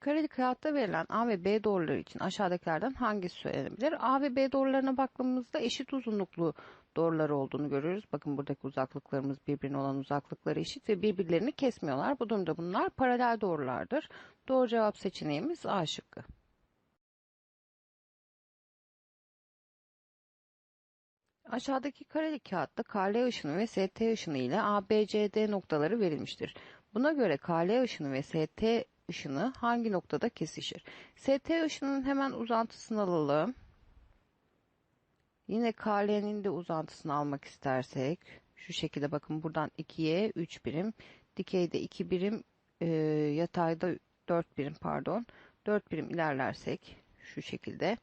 Kareli kağıtta verilen A ve B doğruları için aşağıdakilerden hangisi söylenebilir? A ve B doğrularına baktığımızda eşit uzunluklu doğruları olduğunu görüyoruz. Bakın buradaki uzaklıklarımız birbirine olan uzaklıkları eşit ve birbirlerini kesmiyorlar. Bu durumda bunlar paralel doğrulardır. Doğru cevap seçeneğimiz A şıkkı. Aşağıdaki kareli kağıtta KL ışını ve ST ışını ile ABCD noktaları verilmiştir. Buna göre KL ışını ve ST ışını hangi noktada kesişir? ST ışının hemen uzantısını alalım. Yine KL'nin de uzantısını almak istersek şu şekilde bakın buradan 2'ye 3 birim, dikeyde 2 birim, e, yatayda 4 birim pardon. 4 birim ilerlersek şu şekilde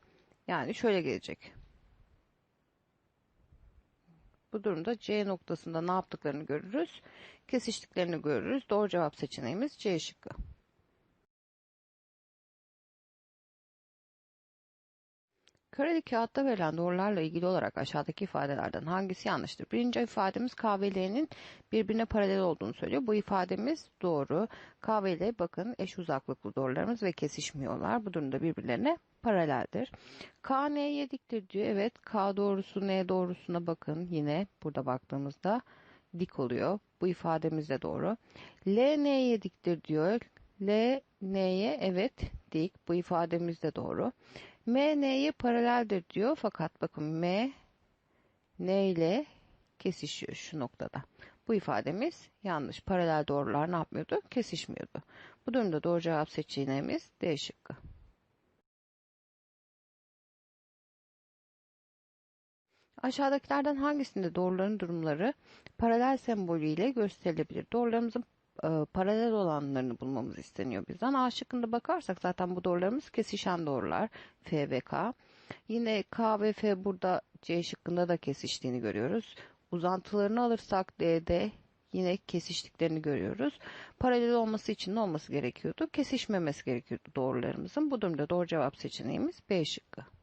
yani şöyle gelecek. Bu durumda C noktasında ne yaptıklarını görürüz. Kesiştiklerini görürüz. Doğru cevap seçeneğimiz C şıkkı. Kareli kağıtta verilen doğrularla ilgili olarak aşağıdaki ifadelerden hangisi yanlıştır? Birinci ifademiz K ve L'nin birbirine paralel olduğunu söylüyor. Bu ifademiz doğru. K ve L bakın eş uzaklıklı doğrularımız ve kesişmiyorlar. Bu durumda birbirlerine paraleldir. K N'ye diktir diyor. Evet K doğrusu N doğrusuna bakın. Yine burada baktığımızda dik oluyor. Bu ifademiz de doğru. L N'ye diktir diyor. L N'ye evet dik. Bu ifademiz de doğru. M N'ye paraleldir diyor. Fakat bakın M N ile kesişiyor şu noktada. Bu ifademiz yanlış. Paralel doğrular ne yapmıyordu? Kesişmiyordu. Bu durumda doğru cevap seçeneğimiz D şıkkı. Aşağıdakilerden hangisinde doğruların durumları paralel sembolüyle gösterilebilir? Doğrularımızın e, paralel olanlarını bulmamız isteniyor bizden. A şıkkında bakarsak zaten bu doğrularımız kesişen doğrular. F ve K. Yine K ve F burada C şıkkında da kesiştiğini görüyoruz. Uzantılarını alırsak D'de yine kesiştiklerini görüyoruz. Paralel olması için ne olması gerekiyordu? Kesişmemesi gerekiyordu doğrularımızın. Bu durumda doğru cevap seçeneğimiz B şıkkı.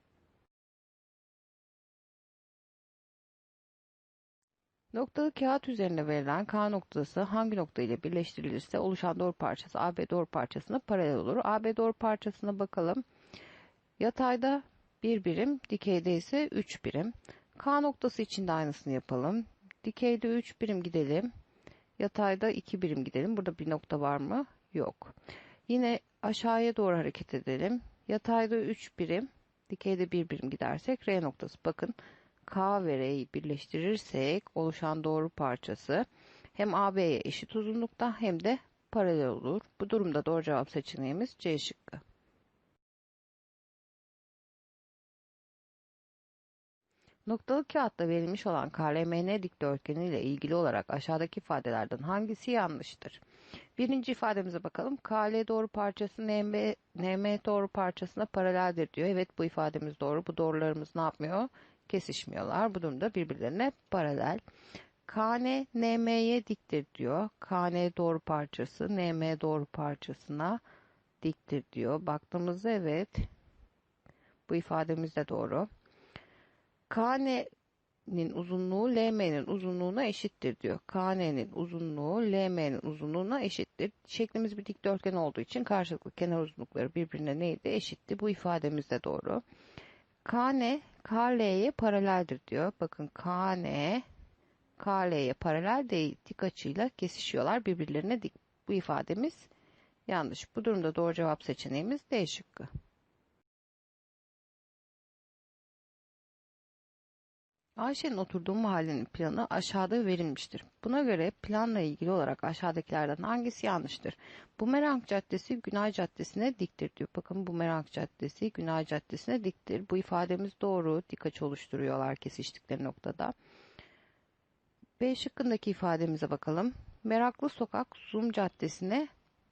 Noktalı kağıt üzerine verilen K noktası hangi nokta ile birleştirilirse oluşan doğru parçası AB doğru parçasına paralel olur. AB doğru parçasına bakalım. Yatayda 1 birim, dikeyde ise 3 birim. K noktası için de aynısını yapalım. Dikeyde 3 birim gidelim. Yatayda 2 birim gidelim. Burada bir nokta var mı? Yok. Yine aşağıya doğru hareket edelim. Yatayda 3 birim, dikeyde 1 birim gidersek R noktası. Bakın K ve R'yi birleştirirsek oluşan doğru parçası hem AB'ye eşit uzunlukta hem de paralel olur. Bu durumda doğru cevap seçeneğimiz C şıkkı. Noktalı kağıtta verilmiş olan KLMN dikdörtgeni ile ilgili olarak aşağıdaki ifadelerden hangisi yanlıştır? Birinci ifademize bakalım. KL doğru parçası NM, NM doğru parçasına paraleldir diyor. Evet bu ifademiz doğru. Bu doğrularımız ne yapmıyor? kesişmiyorlar. Bu durumda birbirlerine paralel. KN NM'ye diktir diyor. KN doğru parçası NM doğru parçasına diktir diyor. Baktığımızda evet bu ifademiz de doğru. KN'nin uzunluğu LM'nin uzunluğuna eşittir diyor. KN'nin uzunluğu LM'nin uzunluğuna eşittir. Şeklimiz bir dikdörtgen olduğu için karşılıklı kenar uzunlukları birbirine neydi? Eşitti. Bu ifademiz de doğru. KN KL'ye paraleldir diyor. Bakın KN KL'ye paralel değil dik açıyla kesişiyorlar birbirlerine dik. Bu ifademiz yanlış. Bu durumda doğru cevap seçeneğimiz D şıkkı. Ayşe'nin oturduğu mahallenin planı aşağıda verilmiştir. Buna göre planla ilgili olarak aşağıdakilerden hangisi yanlıştır? Bumerang Caddesi Günay Caddesi'ne diktir diyor. Bakın Bumerang Caddesi Günay Caddesi'ne diktir. Bu ifademiz doğru. Dik açı oluşturuyorlar kesiştikleri noktada. B şıkkındaki ifademize bakalım. Meraklı Sokak Zoom Caddesi'ne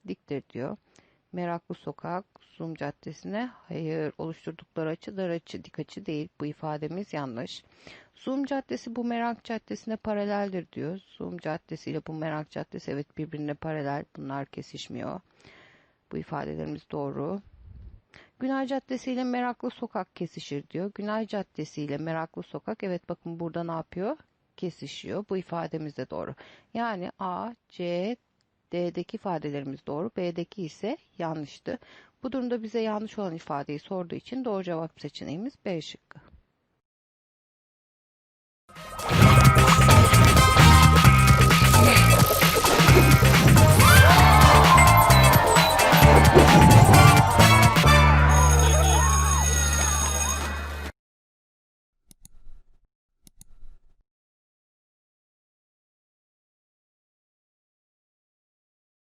diktir diyor. Meraklı Sokak Zoom Caddesi'ne hayır oluşturdukları açı dar açı dik açı değil. Bu ifademiz yanlış. Zoom Caddesi bu Merak Caddesi'ne paraleldir diyor. Zoom Caddesi ile bu Merak Caddesi evet birbirine paralel. Bunlar kesişmiyor. Bu ifadelerimiz doğru. Günay Caddesi ile Meraklı Sokak kesişir diyor. Günay Caddesi ile Meraklı Sokak evet bakın burada ne yapıyor? Kesişiyor. Bu ifademiz de doğru. Yani A, C, D'deki ifadelerimiz doğru. B'deki ise yanlıştı. Bu durumda bize yanlış olan ifadeyi sorduğu için doğru cevap seçeneğimiz B şıkkı.